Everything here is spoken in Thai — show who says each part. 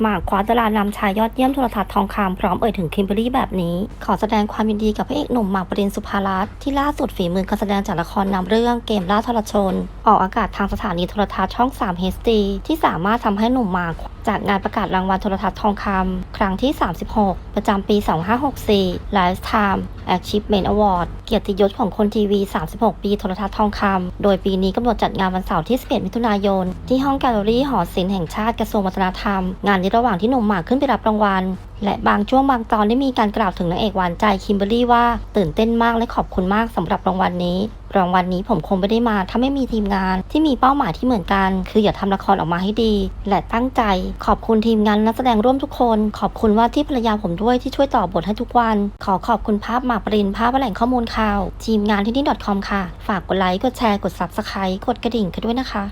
Speaker 1: หมากคว้าดารานำชายยอดเยี่ยมโทรทัศน์ทองคำพร้อมเอ่ยถึงคิมเบอรรี่แบบนี้ ขอแสดงความยินดีกับพระเอกหนุ่มหมากปรินสุภารัตน์ที่ล่าสุดฝีมือการแสดงจากละครนำเรื่องเกมล่าทรชน ออกอากาศทางสถานีโทรทัศน์ช่อง 3 HD ที่สามารถทำให้หนุ่มหมากจากงานประกาศรางวัลโทรทัศน์ทองคำครั้งที่ 36 ประจำปี 2564 Lifetime Achievement Award เกียรติยศของคนทีวี 36 ปีโทรทัศน์ทองคำ โดยปีนี้กำหนดจัดงานวันเสาร์ที่ 11 มิถุนายน ที่ห้องแกลเลอรี่หอศิลป์แห่งชาติกระทรวงวัฒนธรรม งานนี้ระหว่างที่หนุ่มหมากขึ้นไปรับรางวัล และบางช่วงบางตอนได้มีการกล่าวถึงนางเอกหวานใจคิมเบอรรี่ว่า ตื่นเต้นมากและขอบคุณมากสำหรับรางวัลนี้ รางวัลนี้ผมคงไม่ได้มาถ้าไม่มีทีมงานที่มีเป้าหมายที่เหมือนกัน คืออย่าทำละครออกมาให้ดี และตั้งใจ ขอบคุณทีมงานนักแสดงร่วมทุกคน ขอบคุณว่าที่ภรรยาผมด้วยที่ช่วยต่อบทให้ทุกวัน ขอขอบคุณภาพหมากปรินภาพแหล่งข้อมูลข่าวทีมงานที่นี่ .com ค่ะ ฝากกดไลค์กดแชร์กด subscribe กดกระดิ่งกันด้วยนะคะ